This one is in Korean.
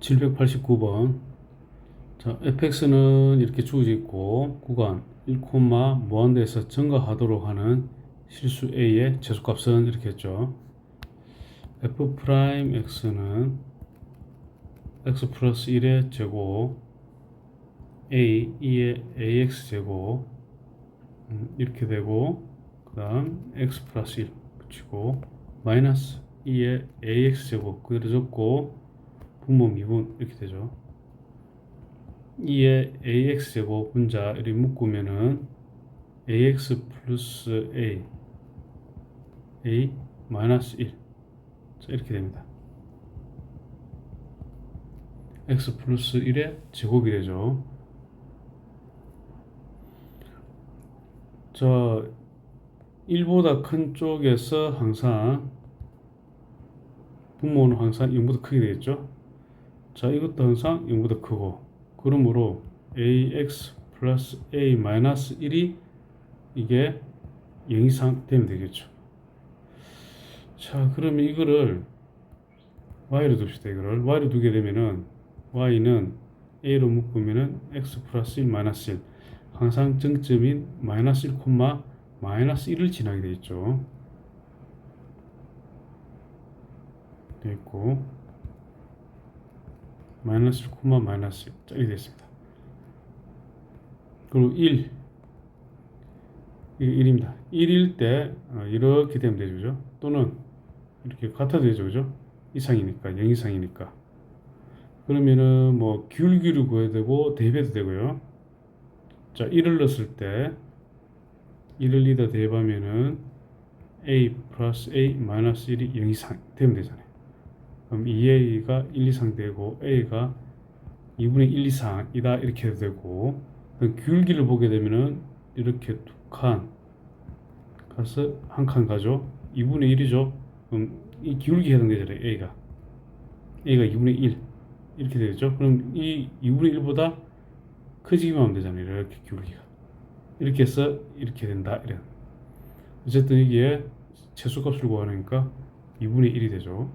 789번. 자, fx는 이렇게 주어져 있고, 구간 1, 무한대에서 증가하도록 하는 실수 a의 최소값은 이렇게 했죠. f 프라임 x는 x 플러스 1의 제곱, a 2의 ax 제곱, 음, 이렇게 되고, 그 다음 x 플러스 1 붙이고, 마이너스 2의 ax 제곱 그대로 적고, 분모 미분 이렇게 되죠. 2의 ax 제곱 분자 이렇게 묶으면은 ax 플러스 a a 마이너스 1 자, 이렇게 됩니다. x 플러스 1의 제곱이 되죠. 자, 1보다 큰 쪽에서 항상 분모는 항상 0보다 크게 되겠죠. 자, 이것도 항상 0보다 크고 그러므로 ax 플러스 a 마이너스 1이 이게 0 이상 되면 되겠죠. 자, 그러면 이거를 y로 둡시다. 이거를 y로 두게 되면은 y는 a로 묶으면은 x 플러스 1 마이너스 1 항상 정점인 마이너스 1 콤마 마이너스 1을 지나게 되어 있죠. 되어 있고 마이너스 1 콤마 마이너스 1 짝이 됐습니다. 그리고 1 이게 1입니다. 1일 때 어, 이렇게 되면 되죠. 그죠? 또는 이렇게 같아도 되죠. 그죠? 이상이니까 0 이상이니까 그러면은 뭐 기울기를 구해야 되고 대입해도 되고요. 자 1을 넣었을 때 1을 이다 대입하면은 a 플러스 a 마이너스 1이 0 이상 되면 되잖아요. 그럼 2a가 1 이상 되고 a가 2분의 1 이상이다 이렇게 해도 되고 기울기를 보게 되면은 이렇게 두 칸 가서 한 칸 가죠. 2분의 1이죠. 그럼 이 기울기 해당되잖아요. a가 a가 2분의 1 이렇게 되겠죠. 그럼 이 2분의 1보다 커지기만 하면 되잖아요. 이렇게 기울기가 이렇게 해서 이렇게 된다. 이런 어쨌든 이게 최소값을 구하니까 2분의 1이 되죠.